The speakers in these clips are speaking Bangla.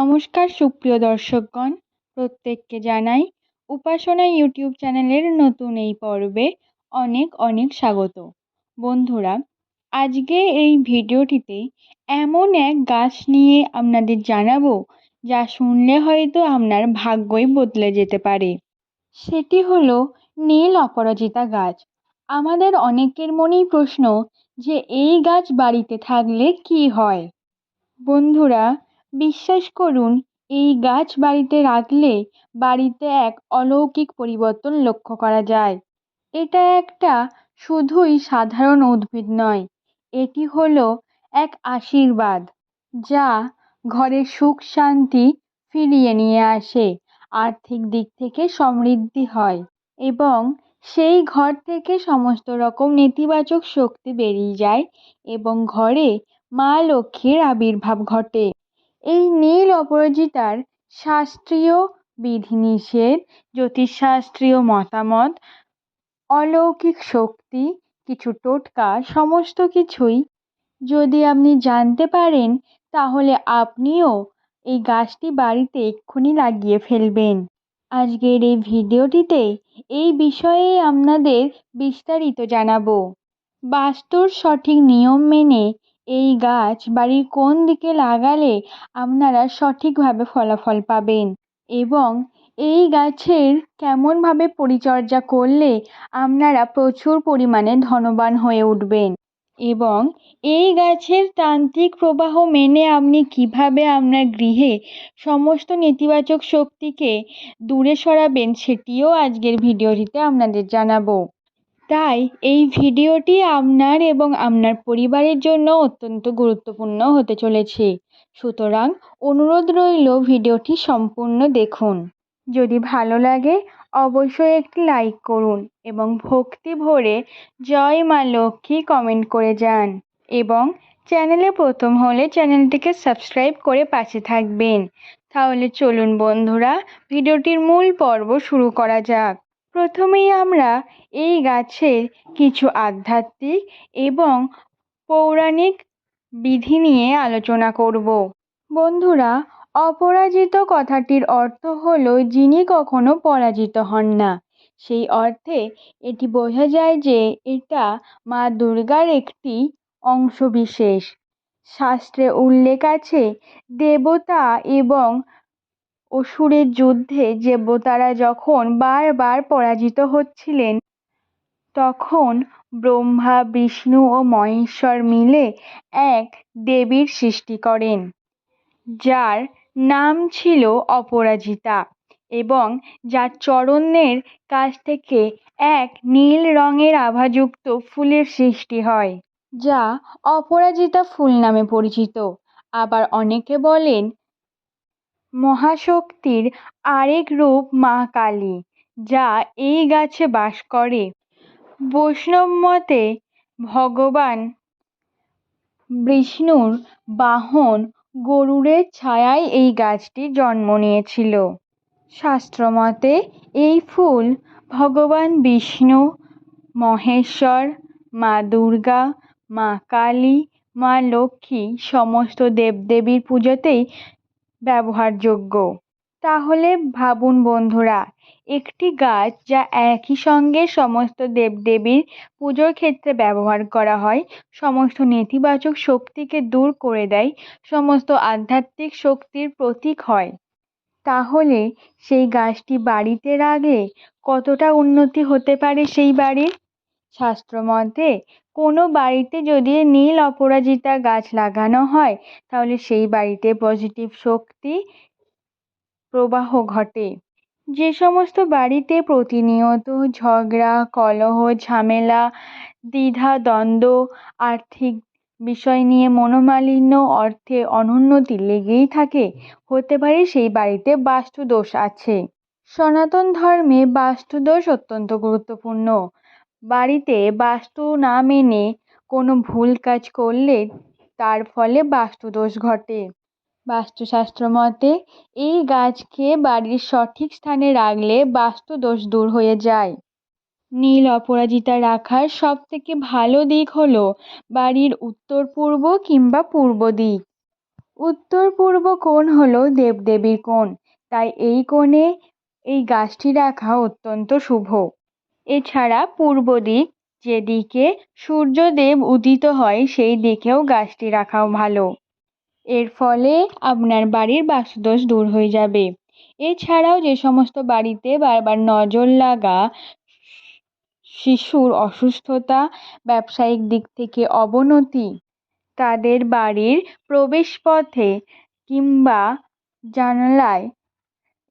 নমস্কার, সুপ্রিয় দর্শকগণ। প্রত্যেককে জানাই উপাসনা ইউটিউব চ্যানেলের নতুন এই পর্বে অনেক অনেক স্বাগত। বন্ধুরা, আজকে এই ভিডিওটিতে এমন এক গাছ নিয়ে আপনাদের জানাব, যা শুনলে হয়তো আপনার ভাগ্যই বদলে যেতে পারে। সেটি হলো নীল অপরাজিতা গাছ। আমাদের অনেকের মনেই প্রশ্ন যে, এই গাছ বাড়িতে থাকলে কি হয়? বন্ধুরা বিশ্বাস করুন, এই গাছ বাড়িতে রাখলে বাড়িতে এক অলৌকিক পরিবর্তন লক্ষ্য করা যায়। এটা একটা শুধুই সাধারণ উদ্ভিদ নয়, এটি হলো এক আশীর্বাদ, যা ঘরে সুখ শান্তি ফিরিয়ে নিয়ে আসে, আর্থিক দিক থেকে সমৃদ্ধি হয় এবং সেই ঘর থেকে সমস্ত রকম নেতিবাচক শক্তি বেরিয়ে যায় এবং ঘরে মা লক্ষ্মীর আবির্ভাব ঘটে। এই নীল অপরাজিতার শাস্ত্রীয় বিধিনিষেধ, জ্যোতিষশাস্ত্রীয় মতামত, অলৌকিক শক্তি, কিছু টোটকা, সমস্ত কিছুই যদি আপনি জানতে পারেন, তাহলে আপনিও এই গাছটি বাড়িতে এক্ষুনি লাগিয়ে ফেলবেন। আজকের এই ভিডিওটিতে এই বিষয়ে আপনাদের বিস্তারিত জানাব। বাস্তুর সঠিক নিয়ম মেনে এই গাছ বাড়ির কোন দিকে লাগালে আপনারা সঠিকভাবে ফলাফল পাবেন? এবং এই গাছের কেমনভাবে পরিচর্যা করলে আপনারা প্রচুর পরিমাণে ধনবান হয়ে উঠবেন? এবং এই গাছের তান্ত্রিক প্রবাহ মেনে আপনি কীভাবে আপনার গৃহে সমস্ত নেতিবাচক শক্তিকে দূরে সরাবেন সেটিও আজকের ভিডিওটিতে আপনাদের জানাব। তাই এই ভিডিওটি আপনার এবং আপনার পরিবারের জন্য অত্যন্ত গুরুত্বপূর্ণ হতে চলেছে। সুতরাং অনুরোধ রইল ভিডিওটি সম্পূর্ণ দেখুন। যদি ভালো লাগে, অবশ্যই একটি লাইক করুন এবং ভক্তি ভরে জয় মা লক্ষ্মী কমেন্ট করে যান এবং চ্যানেলে প্রথম হলে চ্যানেলটিকে সাবস্ক্রাইব করে পাশে থাকবেন। তাহলে চলুন বন্ধুরা, ভিডিওটির মূল পর্ব শুরু করা যাক। প্রথমেই আমরা এই গাছের কিছু আধ্যাত্মিক এবং পৌরাণিক বিধি নিয়ে আলোচনা করব। বন্ধুরা, অপরাজিত কথাটির অর্থ হল যিনি কখনো পরাজিত হন না। সেই অর্থে এটি বোঝা যায় যে এটা মা দুর্গার একটি অংশবিশেষ। শাস্ত্রে উল্লেখ আছে, দেবতা এবং অসুরের যুদ্ধে দেবতারা যখন বারবার পরাজিত হচ্ছিলেন, তখন ব্রহ্মা, বিষ্ণু ও মহেশ্বর মিলে এক দেবীর সৃষ্টি করেন, যার নাম ছিল অপরাজিতা এবং যার চরণের কাছ থেকে এক নীল রঙের আভাযুক্ত ফুলের সৃষ্টি হয়, যা অপরাজিতা ফুল নামে পরিচিত। আবার অনেকে বলেন মহাশক্তির আরেক রূপ মা কালী, যা এই গাছে বাস করে। বৈষ্ণব মতে ভগবান বিষ্ণুর বাহন গরুড়ের ছায়ায় এই গাছটি জন্ম নিয়েছিল। শাস্ত্রমতে এই ফুল ভগবান বিষ্ণু, মহেশ্বর, মা দুর্গা, মা কালী, মা লক্ষ্মী, সমস্ত দেবদেবীর পুজোতেই ব্যবহারযোগ্য। তাহলে ভাবুন বন্ধুরা, একটি গাছ যা একই সঙ্গে সমস্ত দেবদেবীর পুজোর ক্ষেত্রে ব্যবহার করা হয়, সমস্ত নেতিবাচক শক্তিকে দূর করে দেয়, সমস্ত আধ্যাত্মিক শক্তির প্রতীক হয়। তাহলে সেই গাছটি বাড়িতে রাখলে কতটা উন্নতি হতে পারে সেই বাড়ির? শাস্ত্রমতে কোনো বাড়িতে যদি নীল অপরাজিতা গাছ লাগানো হয়, তাহলে সেই বাড়িতে পজিটিভ শক্তি প্রবাহ ঘটে। যে সমস্ত বাড়িতে প্রতিনিয়ত ঝগড়া, কলহ, ঝামেলা, দ্বিধা, দ্বন্দ্ব, আর্থিক বিষয় নিয়ে মনোমালিন্য, অর্থে অনুন্নতি লেগেই থাকে, হতে পারে সেই বাড়িতে বাস্তুদোষ আছে। সনাতন ধর্মে বাস্তুদোষ অত্যন্ত গুরুত্বপূর্ণ। বাড়িতে বাস্তু না মেনে কোনো ভুল কাজ করলে তার ফলে বাস্তুদোষ ঘটে। বাস্তুশাস্ত্র মতে, এই গাছকে বাড়ির সঠিক স্থানে রাখলে বাস্তুদোষ দূর হয়ে যায়। নীল অপরাজিতা রাখার সবথেকে ভালো দিক হলো বাড়ির উত্তর পূর্ব কিংবা পূর্ব দিক। উত্তর পূর্ব কোণ হলো দেবদেবীর কোণ, তাই এই কোণে এই গাছটি রাখা অত্যন্ত শুভ। এছাড়া পূর্ব দিক যেদিকে সূর্যদেব উদিত হয়, সেই দিকেও গাছটি রাখাও ভালো। এর ফলে আপনার বাড়ির বাস্তুদোষ দূর হয়ে যাবে। এছাড়াও যে সমস্ত বাড়িতে বারবার নজর লাগা শিশুর অসুস্থতা, ব্যবসায়িক দিক থেকে অবনতি, তাদের বাড়ির প্রবেশপথে কিংবা জানালায়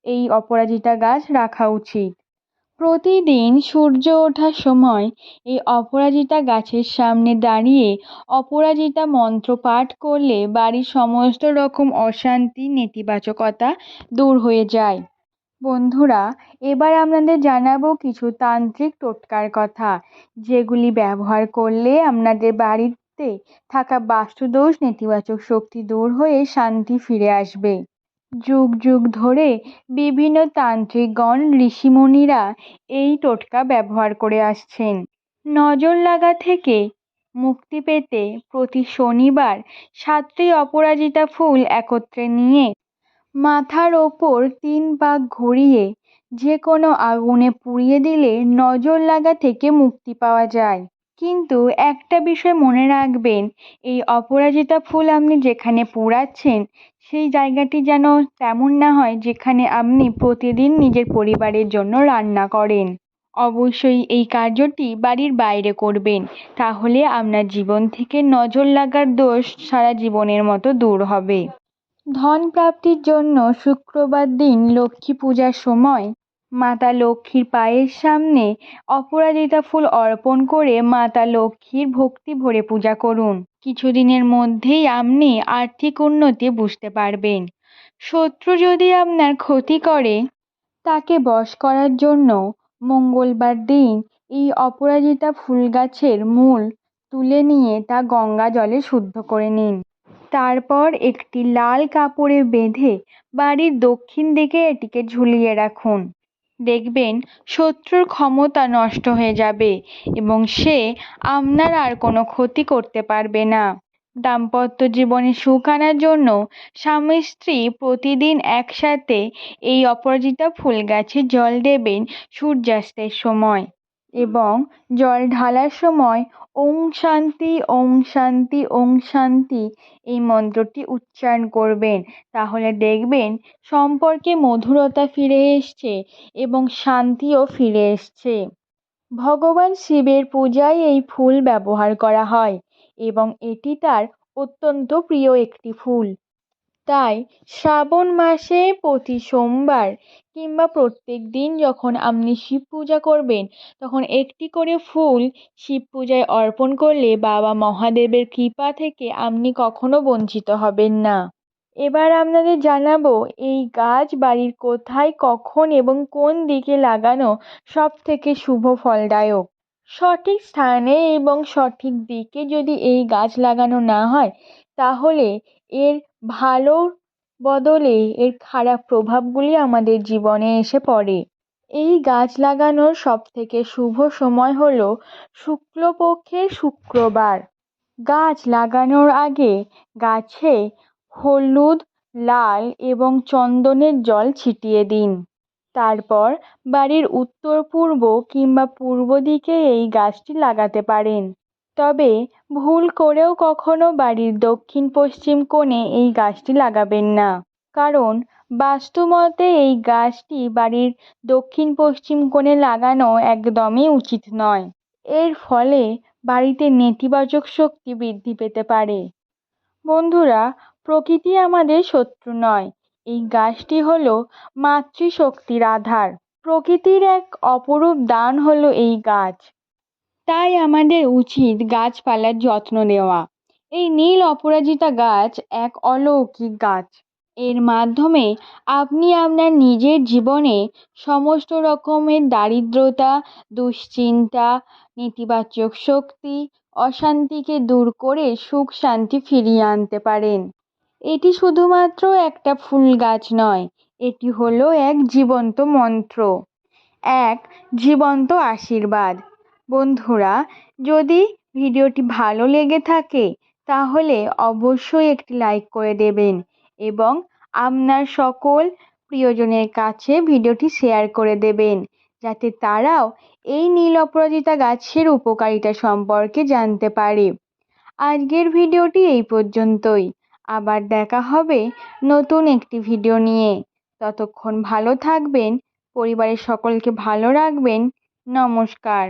এই অপরাজিতা গাছ রাখা উচিত। প্রতিদিন সূর্য ওঠার সময় এই অপরাজিতা গাছের সামনে দাঁড়িয়ে অপরাজিতা মন্ত্র পাঠ করলে বাড়ির সমস্ত রকম অশান্তি, নেতিবাচকতা দূর হয়ে যায়। বন্ধুরা, এবার আপনাদের জানাব কিছু তান্ত্রিক টোটকার কথা, যেগুলি ব্যবহার করলে আপনাদের বাড়িতে থাকা বাস্তুদোষ, নেতিবাচক শক্তি দূর হয়ে শান্তি ফিরে আসবে। যুগ যুগ ধরে বিভিন্ন তান্ত্রিকগণ, ঋষিমুনিরা এই টোটকা ব্যবহার করে আসছেন। নজর লাগা থেকে মুক্তি পেতে প্রতি শনিবার সাতটি অপরাজিতা ফুল একত্রে নিয়ে মাথার ওপর তিন পাক ঘুরিয়ে যে কোনো আগুনে পুড়িয়ে দিলে নজর লাগা থেকে মুক্তি পাওয়া যায়। কিন্তু একটা বিষয় মনে রাখবেন, এই অপরাজিতা ফুল আপনি যেখানে পোড়াচ্ছেন, সেই জায়গাটি যেন তেমন না হয় যেখানে আপনি প্রতিদিন নিজের পরিবারের জন্য রান্না করেন। অবশ্যই এই কার্যটি বাড়ির বাইরে করবেন, তাহলে আপনার জীবন থেকে নজর লাগার দোষ সারা জীবনের মতো দূর হবে। ধন প্রাপ্তির জন্য শুক্রবার দিন লক্ষ্মী পূজার সময় মাতা লক্ষ্মীর পায়ের সামনে অপরাজিতা ফুল অর্পণ করে মাতা লক্ষ্মীর ভক্তি ভরে পূজা করুন। কিছুদিনের মধ্যেই আপনি আর্থিক উন্নতি বুঝতে পারবেন। শত্রু যদি আপনার ক্ষতি করে, তাকে বশ করার জন্য মঙ্গলবার দিন এই অপরাজিতা ফুল গাছের মূল তুলে নিয়ে তা গঙ্গা জলে শুদ্ধ করে নিন। তারপর একটি লাল কাপড়ে বেঁধে বাড়ির দক্ষিণ দিকে এটিকে ঝুলিয়ে রাখুন। দেখবেন শত্রুর ক্ষমতা নষ্ট হয়ে যাবে এবং সে আপনার আর কোনো ক্ষতি করতে পারবে না। দাম্পত্য জীবনে সুখ আনার জন্য স্বামী স্ত্রী প্রতিদিন একসাথে এই অপরাজিতা ফুল গাছে জল দেবেন সূর্যাস্তের সময়। এবং জল ঢালার সময় ওং শান্তি ওং শান্তি ওং শান্তি এই মন্ত্রটি উচ্চারণ করবেন। তাহলে দেখবেন সম্পর্কে মধুরতা ফিরে এসছে এবং শান্তিও ফিরে এসছে। ভগবান শিবের পূজায় এই ফুল ব্যবহার করা হয় এবং এটি তার অত্যন্ত প্রিয় একটি ফুল। তাই শ্রাবণ মাসে প্রতি সোমবার কিংবা প্রত্যেক দিন যখন আপনি শিব পূজা করবেন, তখন একটি করে ফুল শিব পূজায় অর্পণ করলে বাবা মহাদেবের কৃপা থেকে আপনি কখনো বঞ্চিত হবেন না। এবার আপনাদের জানাব, এই গাছ বাড়ির কোথায়, কখন এবং কোন দিকে লাগানো সব থেকে শুভ ফলদায়ক? সঠিক স্থানে এবং সঠিক দিকে যদি এই গাছ লাগানো না হয়, তাহলে এর ভালোর বদলে এর খারাপ প্রভাবগুলি আমাদের জীবনে এসে পড়ে। এই গাছ লাগানোর সব থেকে শুভ সময় হলো শুক্লপক্ষের শুক্রবার। গাছ লাগানোর আগে গাছে হলুদ, লাল এবং চন্দনের জল ছিটিয়ে দিন। তারপর বাড়ির উত্তর পূর্ব কিংবা পূর্ব দিকে এই গাছটি লাগাতে পারেন। তবে ভুল করেও কখনো বাড়ির দক্ষিণ পশ্চিম কোণে এই গাছটি লাগাবেন না। কারণ বাস্তুমতে এই গাছটি বাড়ির দক্ষিণ পশ্চিম কোণে লাগানো একদমই উচিত নয়। এর ফলে বাড়িতে নেতিবাচক শক্তি বৃদ্ধি পেতে পারে। বন্ধুরা, প্রকৃতি আমাদের শত্রু নয়। এই গাছটি হলো মাতৃশক্তির আধার। প্রকৃতির এক অপরূপ দান হলো এই গাছ। তাই আমাদের উচিত গাছপালার যত্ন নেওয়া। এই নীল অপরাজিতা গাছ এক অলৌকিক গাছ। এর মাধ্যমে আপনি আপনার নিজের জীবনে সমস্ত রকমের দারিদ্রতা, দুশ্চিন্তা, নেতিবাচক শক্তি, অশান্তিকে দূর করে সুখ শান্তি ফিরিয়ে আনতে পারেন। এটি শুধুমাত্র একটা ফুল গাছ নয়, এটি হলো এক জীবন্ত মন্ত্র, এক জীবন্ত আশীর্বাদ। বন্ধুরা, যদি ভিডিওটি ভালো লেগে থাকে, তাহলে অবশ্যই একটি লাইক করে দেবেন এবং আপনার সকল প্রিয়জনের কাছে ভিডিওটি শেয়ার করে দেবেন, যাতে তারাও এই নীল অপরাজিতা গাছের উপকারিতা সম্পর্কে জানতে পারে। আজকের ভিডিওটি এই পর্যন্তই। আবার দেখা হবে নতুন একটি ভিডিও নিয়ে। ততক্ষণ ভালো থাকবেন, পরিবারের সকলকে ভালো রাখবেন। নমস্কার।